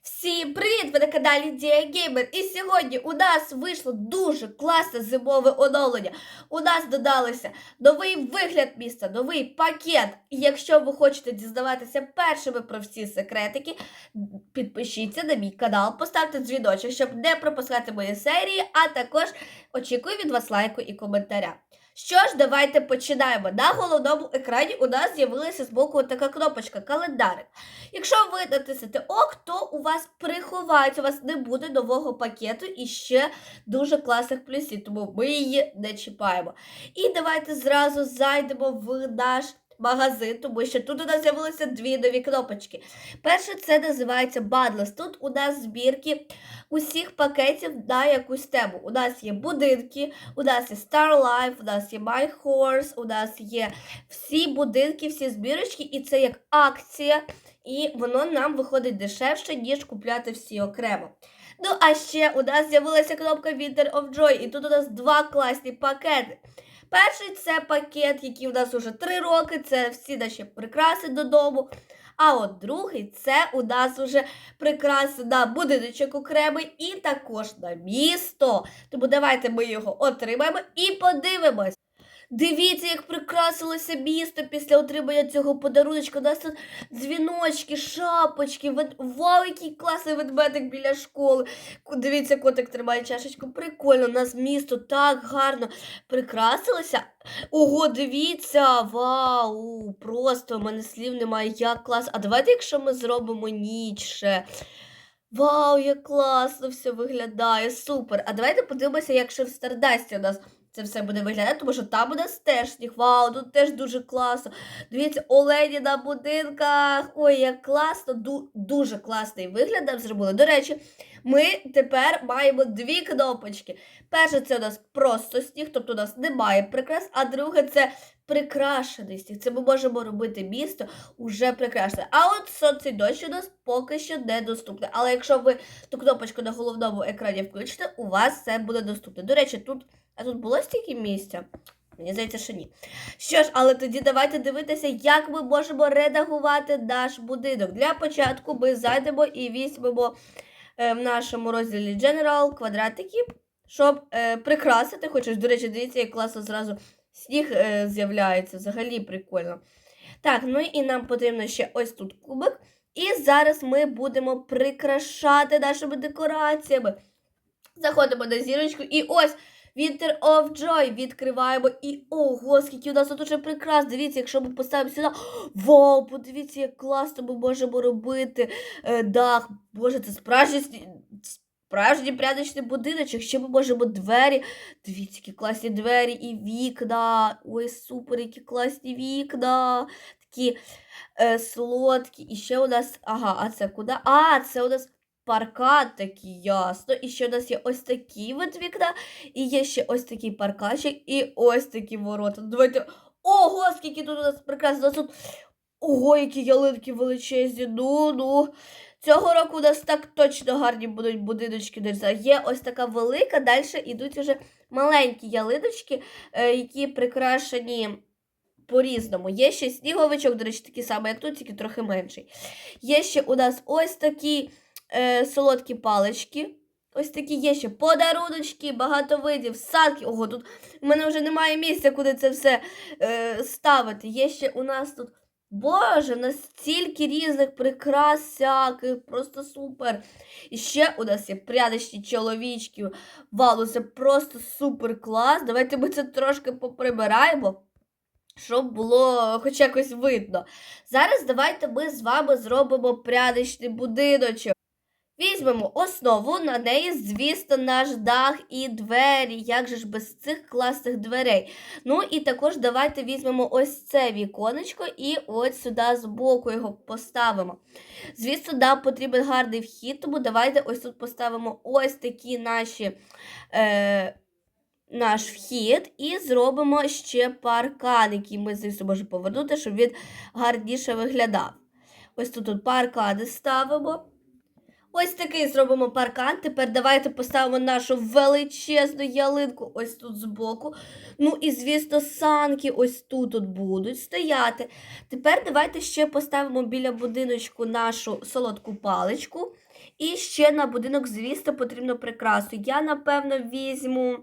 Всім привіт! Ви на каналі Діагеймер. І сьогодні у нас вийшло дуже класне зимове оновлення. У нас додалося новий вигляд міста, новий пакет. І якщо ви хочете дізнаватися першими про всі секретики, підпишіться на мій канал, поставте дзвіночок, щоб не пропускати мої серії, а також очікую від вас лайку і коментаря. Що ж, давайте починаємо. На головному екрані у нас з'явилася збоку така кнопочка календарик. Якщо ви натиснете ок, то у вас приховається, у вас не буде нового пакету і ще дуже класних плюсів, тому ми її не чіпаємо. І давайте зразу зайдемо в наш магазин, тому що тут у нас з'явилися дві нові кнопочки. Перше, це називається Bundles. Тут у нас збірки усіх пакетів на якусь тему. У нас є будинки, у нас є Star Life, у нас є My Horse, у нас є всі будинки, всі збірочки, і це як акція і воно нам виходить дешевше, ніж купляти всі окремо. Ну, а ще у нас з'явилася кнопка Winter of Joy, і тут у нас два класні пакети. Перший це пакет, який у нас уже 3 роки, це всі наші прикраси додому. А от другий це у нас уже прикраси на будиночок окремий і також на місто. Тому давайте ми його отримаємо і подивимось. Дивіться, як прикрасилося місто після отримання цього подаруночка. У нас тут дзвіночки, шапочки, вед... вау, який класний ведмедик біля школи. Дивіться, котик тримає чашечку. Прикольно, у нас місто так гарно прикрасилося. Ого, дивіться, вау! Просто в мене слів немає, як клас. А давайте, якщо ми зробимо ніч. Вау, як класно все виглядає, супер. А давайте подивимося, як ще в Стардасті у нас це все буде виглядати, тому що там нас теж сніг. Вау, тут теж дуже класно. Дивіться, олені на будинках. Ой, як класно, ду- дуже класний вигляд нам зробили. До речі, ми тепер маємо дві кнопочки. Перше, це у нас просто сніг, тобто у нас немає прикрас, а друге це прикрашений сніг. Це ми можемо робити місто уже прикрашене. А от сонце дощ у нас поки що недоступне. Але якщо ви ту кнопочку на головному екрані включите, у вас все буде доступне. До речі, тут. А тут було стільки місця? Мені здається, що ні. Що ж, але тоді давайте дивитися, як ми можемо редагувати наш будинок. Для початку ми зайдемо і візьмемо е, в нашому розділі General квадратики, щоб е, прикрасити. Хочеш, до речі, дивіться, як класно зразу сніг е, з'являється. Взагалі прикольно. Так, ну і нам потрібно ще ось тут кубик. І зараз ми будемо прикрашати нашими декораціями. Заходимо на зірочку і ось. Winter of Joy відкриваємо і ого, скільки у нас тут уже прикрас. Дивіться, якщо ми поставимо сюди. Вау, подивіться, як класно ми можемо робити е, дах. Боже, це справжній справжній пряничний будиночок. Ще ми можемо двері. Дивіться, які класні двері і вікна. Ой, супер, які класні вікна. Такі е, солодкі. І ще у нас. Ага, а це куди? А, це у нас. Паркан такий ясно. І ще у нас є ось такі от вікна, і є ще ось такий парканчик, і ось такі ворота. Давайте. Ого, скільки тут у нас прекрасно. Тут. Ого, які ялинки величезні. Ну, ну. Цього року у нас так точно гарні будуть будиночки. Є ось така велика, далі йдуть уже маленькі ялиночки, е, які прикрашені по-різному. Є ще сніговичок, до речі, такий самий, як тут, тільки трохи менший. Є ще у нас ось такі е, солодкі палички. Ось такі є ще подаруночки, багато видів, садки. Ого, тут у мене вже немає місця, куди це все е, ставити. Є ще у нас тут. Боже, настільки різних прикрас всяких, просто супер. І ще у нас є пряничні чоловічки. Вау, ну це просто супер клас. Давайте ми це трошки поприбираємо, щоб було хоч якось видно. Зараз давайте ми з вами зробимо пряничний будиночок. Візьмемо основу, на неї, звісно, наш дах і двері. Як же ж без цих класних дверей? Ну і також давайте візьмемо ось це віконечко і ось сюди збоку його поставимо. Звісно, нам потрібен гарний вхід, тому давайте ось тут поставимо ось такі наші. Е, Наш вхід і зробимо ще паркан, який ми звісно можемо повернути, щоб він гарніше виглядав. Ось тут, тут паркани ставимо. Ось такий зробимо паркан. Тепер давайте поставимо нашу величезну ялинку ось тут збоку. Ну і, звісно, санки ось тут от будуть стояти. Тепер давайте ще поставимо біля будиночку нашу солодку паличку. І ще на будинок, звісно, потрібно прикрасу. Я, напевно, візьму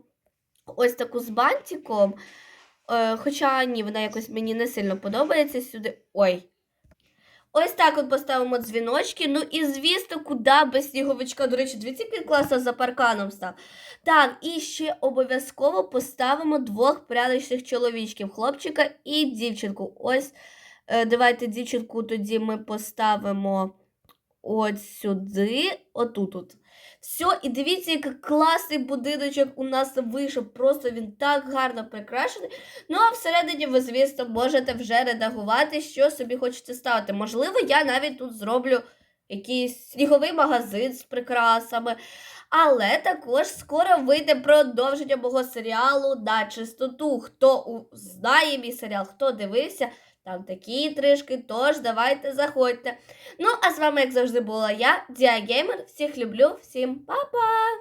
ось таку з бантиком. Е, хоча ні, вона якось мені не сильно подобається сюди. Ой. Ось так от поставимо дзвіночки. Ну і звісно, куди без сніговичка. До речі, дивіться, класно за парканом став. Так, і ще обов'язково поставимо двох пряличних чоловічків, хлопчика і дівчинку. Ось, е, давайте дівчинку тоді ми поставимо от сюди, отут. -от. Все, і дивіться, який класний будиночок у нас вийшов. Просто він так гарно прикрашений. Ну, а всередині ви, звісно, можете вже редагувати, що собі хочете ставити. Можливо, я навіть тут зроблю якийсь сніговий магазин з прикрасами. Але також скоро вийде продовження мого серіалу на чистоту. Хто знає мій серіал, хто дивився, там такі тришки, тож давайте заходьте. Ну, а з вами, як завжди, була я, Діагеймер. Всіх люблю, всім па-па!